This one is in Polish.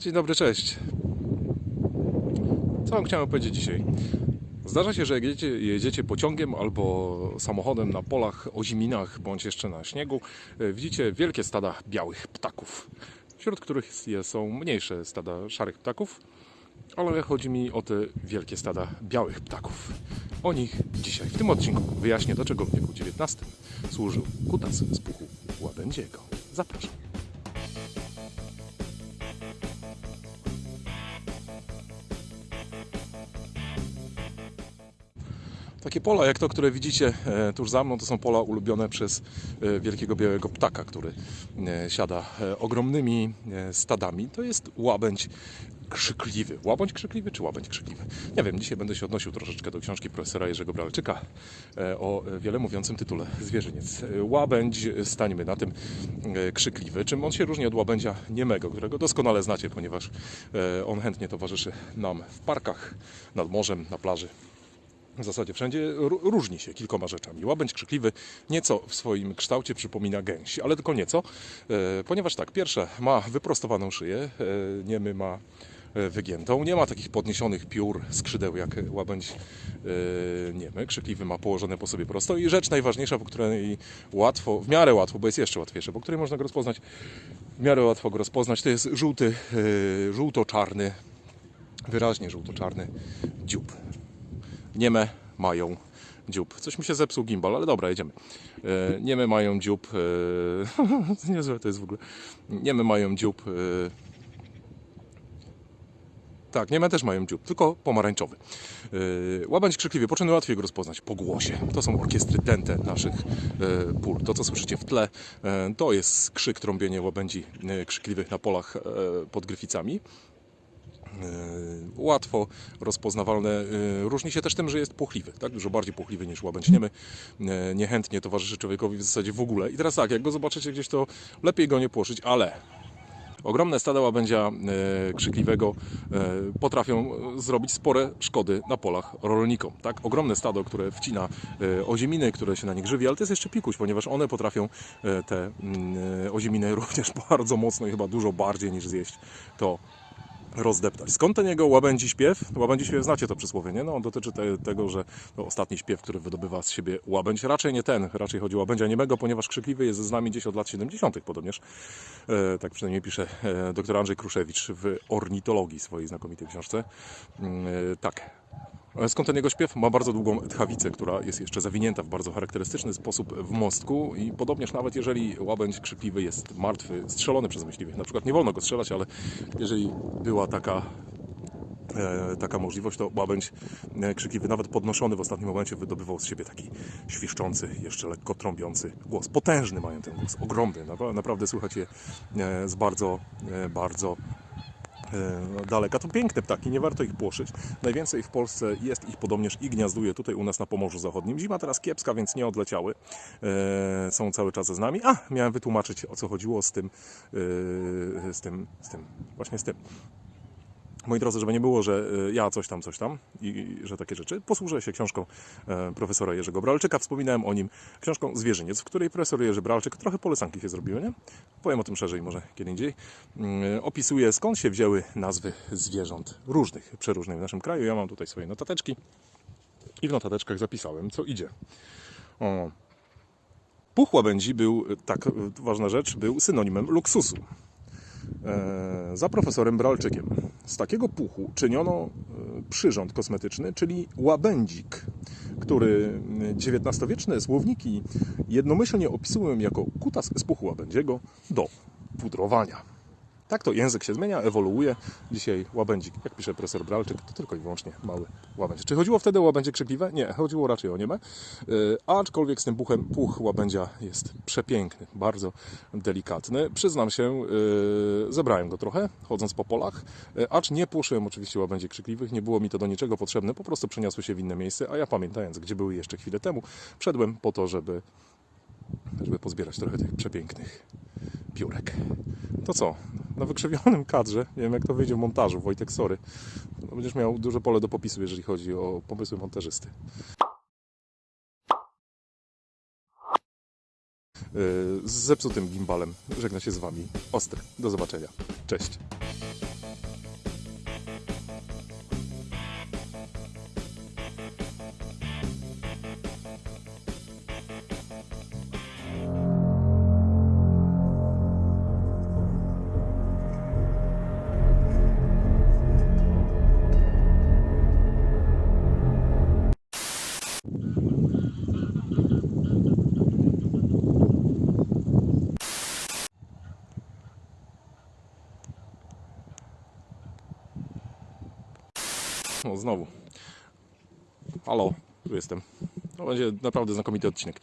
Dzień dobry, cześć. Co wam chciałem powiedzieć dzisiaj? Zdarza się, że jak jedziecie, jedziecie pociągiem albo samochodem na polach, oziminach bądź jeszcze na śniegu, e, widzicie wielkie stada białych ptaków, wśród których są mniejsze stada szarych ptaków, ale chodzi mi o te wielkie stada białych ptaków. O nich dzisiaj w tym odcinku wyjaśnię, dlaczego w wieku XIX służył kutas z puchu łabędziego. Zapraszam. Takie pola jak to, które widzicie e, tuż za mną, to są pola ulubione przez e, wielkiego białego ptaka, który e, siada ogromnymi stadami. To jest łabędź krzykliwy. Łabędź krzykliwy czy łabędź krzykliwy? Nie wiem, dzisiaj będę się odnosił troszeczkę do książki profesora Jerzego Bralczyka o wiele mówiącym tytule Zwierzyniec. Łabędź, stańmy na tym, krzykliwy. Czym on się różni od łabędzia niemego, którego doskonale znacie, ponieważ on chętnie towarzyszy nam w parkach, nad morzem, na plaży. W zasadzie wszędzie ró- różni się kilkoma rzeczami. Łabędź krzykliwy nieco w swoim kształcie przypomina gęś, ale tylko nieco, e, ponieważ tak, pierwsze ma wyprostowaną szyję, e, niemy ma e, wygiętą, nie ma takich podniesionych piór, skrzydeł jak łabędź niemy, krzykliwy ma położone po sobie prosto i rzecz najważniejsza, po której łatwo, w miarę łatwo, bo jest jeszcze łatwiejsze, po której można go rozpoznać, w miarę łatwo go rozpoznać, to jest żółty, żółto-czarny, wyraźnie żółto-czarny dziób. Nieme mają dziób. Coś mi się zepsuł gimbal, ale dobra, jedziemy. E, Nieme mają dziób. E, niezłe to jest w ogóle. Nieme mają dziób. E, tak, nieme też mają dziób, tylko pomarańczowy. Łabędź krzykliwy, po czym łatwiej go rozpoznać? Po głosie. To są orkiestry tęte naszych pól. To, co słyszycie w tle, to jest krzyk, trąbienie łabędzi krzykliwych na polach pod Gryficami. E, łatwo rozpoznawalne. E, Różni się też tym, że jest płochliwy, tak? dużo bardziej płochliwy niż łabędź niemy. E, Niechętnie towarzyszy człowiekowi w zasadzie w ogóle. I teraz tak, jak go zobaczycie gdzieś, to lepiej go nie płoszyć, ale ogromne stada łabędzia krzykliwego potrafią zrobić spore szkody na polach rolnikom. Tak? Ogromne stado, które wcina ozieminy, które się na nich żywi, ale to jest jeszcze pikuś, ponieważ one potrafią te mm, ozieminy również bardzo mocno i chyba dużo bardziej niż zjeść to rozdeptać. Skąd ten jego łabędzi śpiew? Łabędzi śpiew znacie to przysłowie, nie? No, on dotyczy te, tego, że to ostatni śpiew, który wydobywa z siebie łabędź. Raczej nie ten, raczej chodzi o łabędzia niemego, ponieważ krzykliwy jest z nami gdzieś od lat 70. podobnież. E, tak przynajmniej pisze e, dr Andrzej Kruszewicz w Ornitologii swojej znakomitej książce. Mm, e, tak, Skąd ten jego śpiew? Ma bardzo długą tchawicę, która jest jeszcze zawinięta w bardzo charakterystyczny sposób w mostku i podobnież nawet jeżeli łabędź krzykliwy jest martwy, strzelony przez myśliwych, na przykład nie wolno go strzelać, ale jeżeli była taka e, taka możliwość, to łabędź e, krzykliwy, nawet podnoszony w ostatnim momencie, wydobywał z siebie taki świszczący, jeszcze lekko trąbiący głos. Potężny mają ten głos, ogromny, naprawdę, słychać je e, z bardzo, e, bardzo e, daleka. To piękne ptaki, nie warto ich płoszyć. Najwięcej w Polsce jest ich podobnież i gniazduje tutaj u nas na Pomorzu Zachodnim. Zima teraz kiepska, więc nie odleciały. E, są cały czas z nami. A, miałem wytłumaczyć o co chodziło z tym, e, z tym, z tym, właśnie z tym. Moi drodzy, żeby nie było, że e, ja coś tam, coś tam i, że takie rzeczy, posłużę się książką e, profesora Jerzego Bralczyka. Wspominałem o nim książką Zwierzyniec, w której profesor Jerzy Bralczyk, trochę polesanki się zrobiły, nie? Powiem o tym szerzej może kiedy indziej. Mm, Opisuje skąd się wzięły nazwy zwierząt różnych, przeróżnych w naszym kraju. Ja mam tutaj swoje notateczki i w notateczkach zapisałem, co idzie. O. Puch łabędzi był, e, tak e, ważna rzecz, był synonimem luksusu e, za profesorem Bralczykiem. Z takiego puchu czyniono e, przyrząd kosmetyczny, czyli łabędzik, który XIX-wieczne słowniki jednomyślnie opisują jako kutas z puchu łabędziego do pudrowania. Tak to język się zmienia, ewoluuje. Dzisiaj łabędzik, jak pisze profesor Bralczyk, to tylko i wyłącznie mały łabędź. Czy chodziło wtedy o łabędzie krzykliwe? Nie, chodziło raczej o nieme. Yy, Aczkolwiek z tym puchem, puch łabędzia jest przepiękny, bardzo delikatny. Przyznam się, yy, zebrałem go trochę, chodząc po polach, yy, acz nie płoszyłem oczywiście łabędzi krzykliwych, nie było mi to do niczego potrzebne, po prostu przeniosły się w inne miejsce, a ja pamiętając, gdzie były jeszcze chwilę temu, wszedłem po to, żeby żeby pozbierać trochę tych przepięknych piórek. To co? Na wykrzywionym kadrze, nie wiem jak to wyjdzie w montażu, Wojtek, sorry, no będziesz miał duże pole do popisu, jeżeli chodzi o pomysły montażysty. Yy, Z zepsutym gimbalem żegna się z Wami. Ostry. Do zobaczenia. Cześć. znowu. Halo, tu jestem. To będzie naprawdę znakomity odcinek.